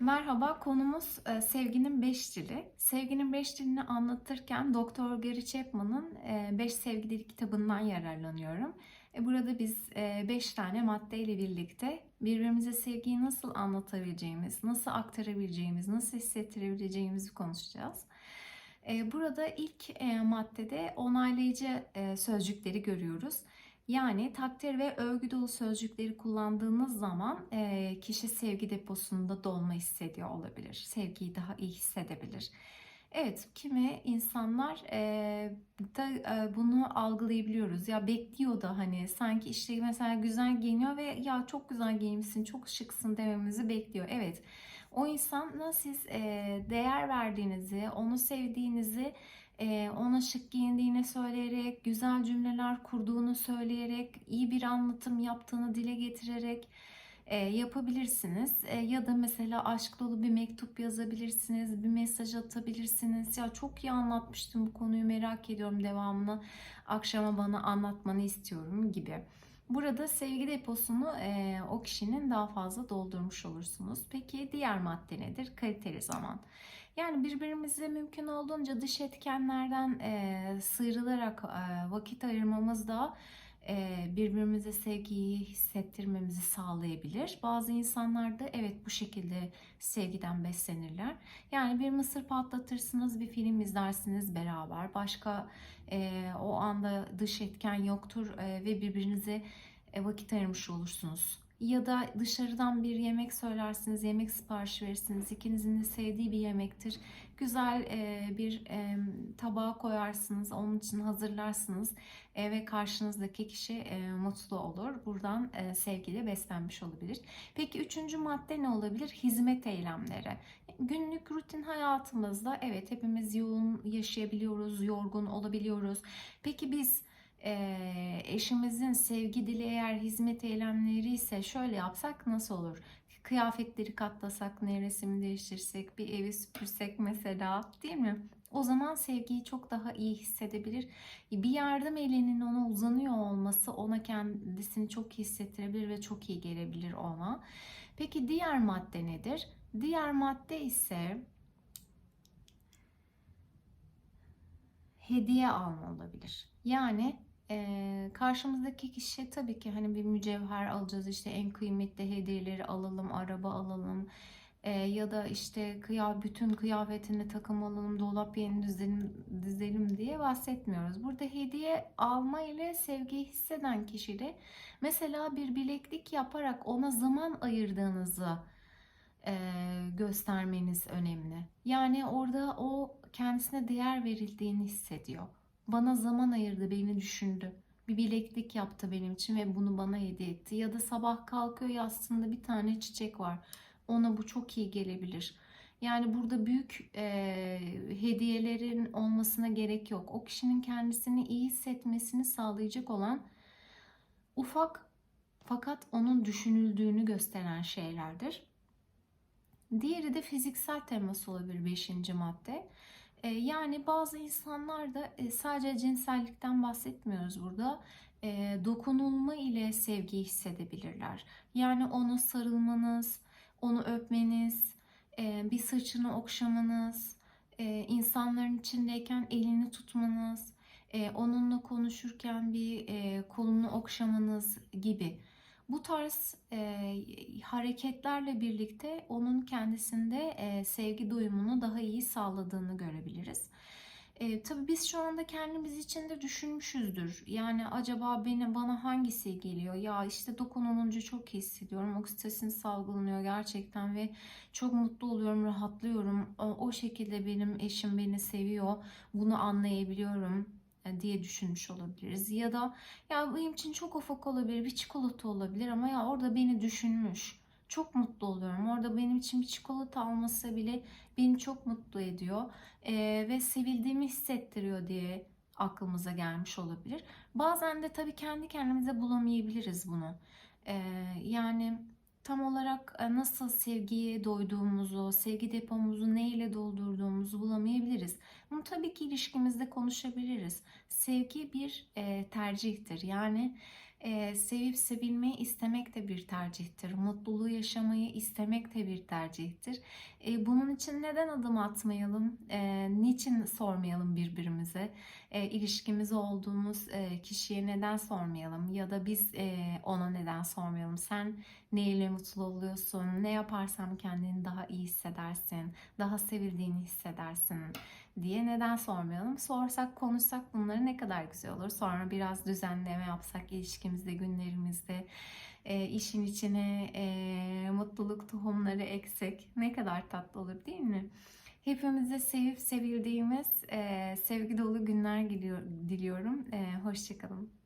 Merhaba, konumuz e, sevginin beş dili. Sevginin beş dilini anlatırken Doktor Gary Chapman'ın e, Beş Sevgi Dili kitabından yararlanıyorum. E, Burada biz beş tane maddeyle birlikte birbirimize sevgiyi nasıl anlatabileceğimiz, nasıl aktarabileceğimiz, nasıl hissettirebileceğimizi konuşacağız. Burada ilk maddede onaylayıcı sözcükleri görüyoruz. Yani takdir ve övgü dolu sözcükleri kullandığınız zaman e, kişi sevgi deposunda dolma hissediyor olabilir. Sevgiyi daha iyi hissedebilir. Evet, kimi insanlar e, da e, bunu algılayabiliyoruz. Ya bekliyor da hani sanki işte mesela güzel giyiniyor ve ya çok güzel giyinmişsin, çok şıksın dememizi bekliyor. Evet, o insana siz e, değer verdiğinizi, onu sevdiğinizi ona şık giyindiğini söyleyerek, güzel cümleler kurduğunu söyleyerek, iyi bir anlatım yaptığını dile getirerek e, yapabilirsiniz. E, ya da mesela aşk dolu bir mektup yazabilirsiniz, bir mesaj atabilirsiniz. Ya çok iyi anlatmıştım bu konuyu merak ediyorum devamını akşama bana anlatmanı istiyorum gibi. Burada sevgi deposunu e, o kişinin daha fazla doldurmuş olursunuz. Peki diğer madde nedir? Kaliteli zaman. Yani birbirimize mümkün olduğunca dış etkenlerden e, sıyrılarak e, vakit ayırmamız da birbirimize sevgiyi hissettirmemizi sağlayabilir. Bazı insanlar da evet bu şekilde sevgiden beslenirler. Yani bir mısır patlatırsınız, bir film izlersiniz beraber. Başka e, o anda dış etken yoktur e, ve birbirinize e, vakit ayırmış olursunuz. Ya da dışarıdan bir yemek söylersiniz, yemek siparişi verirsiniz. İkinizin de sevdiği bir yemektir. Güzel e, bir e, tabağa koyarsınız, onun için hazırlarsınız e, ve karşınızdaki kişi e, mutlu olur. Buradan e, sevgiyle beslenmiş olabilir. Peki üçüncü madde ne olabilir? Hizmet eylemleri. Günlük rutin hayatımızda evet hepimiz yoğun yaşayabiliyoruz, yorgun olabiliyoruz. Peki biz e, eşimizin sevgi dili eğer hizmet eylemleri ise şöyle yapsak nasıl olur? Kıyafetleri katlasak, nevresimi değiştirsek, bir evi süpürsek mesela değil mi? O zaman sevgiyi çok daha iyi hissedebilir. Bir yardım elinin ona uzanıyor olması ona kendisini çok hissettirebilir ve çok iyi gelebilir ona. Peki diğer madde nedir? Diğer madde ise hediye alma olabilir. Yani e, karşımızdaki kişi tabii ki hani bir mücevher alacağız işte en kıymetli hediyeleri alalım, araba alalım e, ya da işte kıyaf bütün kıyafetini takım alalım, dolap yeni dizelim, dizelim diye bahsetmiyoruz. Burada hediye alma ile sevgiyi hisseden kişide mesela bir bileklik yaparak ona zaman ayırdığınızı e, göstermeniz önemli. Yani orada o kendisine değer verildiğini hissediyor. Bana zaman ayırdı, beni düşündü. Bir bileklik yaptı benim için ve bunu bana hediye etti. Ya da sabah kalkıyor yastığında bir tane çiçek var. Ona bu çok iyi gelebilir. Yani burada büyük e, hediyelerin olmasına gerek yok. O kişinin kendisini iyi hissetmesini sağlayacak olan ufak fakat onun düşünüldüğünü gösteren şeylerdir. Diğeri de fiziksel temas olabilir beşinci madde. E, yani bazı insanlar da e, sadece cinsellikten bahsetmiyoruz burada. E, dokunulma ile sevgi hissedebilirler. Yani onu sarılmanız, onu öpmeniz, e, bir saçını okşamanız, e, insanların içindeyken elini tutmanız, onunla konuşurken bir kolunu okşamanız gibi. Bu tarz e, hareketlerle birlikte onun kendisinde e, sevgi duyumunu daha iyi sağladığını görebiliriz. E, tabii biz şu anda kendimiz için de düşünmüşüzdür. Yani acaba beni bana hangisi geliyor? Ya işte dokunulunca çok iyi hissediyorum. Oksitosin salgılanıyor gerçekten ve çok mutlu oluyorum, rahatlıyorum. O, o şekilde benim eşim beni seviyor. Bunu anlayabiliyorum diye düşünmüş olabiliriz. Ya da ya benim için çok ufak olabilir, bir çikolata olabilir ama ya orada beni düşünmüş. Çok mutlu oluyorum. Orada benim için bir çikolata alması bile beni çok mutlu ediyor. Ee, ve sevildiğimi hissettiriyor diye aklımıza gelmiş olabilir. Bazen de tabii kendi kendimize bulamayabiliriz bunu. Ee, yani tam olarak e, nasıl sevgiye doyduğumuzu, sevgi depomuzu neyle. Bunu tabii ki ilişkimizde konuşabiliriz. Sevgi bir e, tercihtir. Yani E, sevip sevilmeyi istemek de bir tercihtir. Mutluluğu yaşamayı istemek de bir tercihtir. E, bunun için neden adım atmayalım? E, niçin sormayalım birbirimize? E, ilişkimiz olduğumuz e, kişiye neden sormayalım? Ya da biz e, ona neden sormayalım? Sen neyle mutlu oluyorsun? Ne yaparsan kendini daha iyi hissedersin? Daha sevildiğini hissedersin diye neden sormayalım? Sorsak, konuşsak bunları ne kadar güzel olur. Sonra biraz düzenleme yapsak ilişkimizde, günlerimizde, e, işin içine e, mutluluk tohumları eksek ne kadar tatlı olur değil mi? Hepimize sevip sevildiğimiz e, sevgi dolu günler diliyorum. E, Hoşçakalın.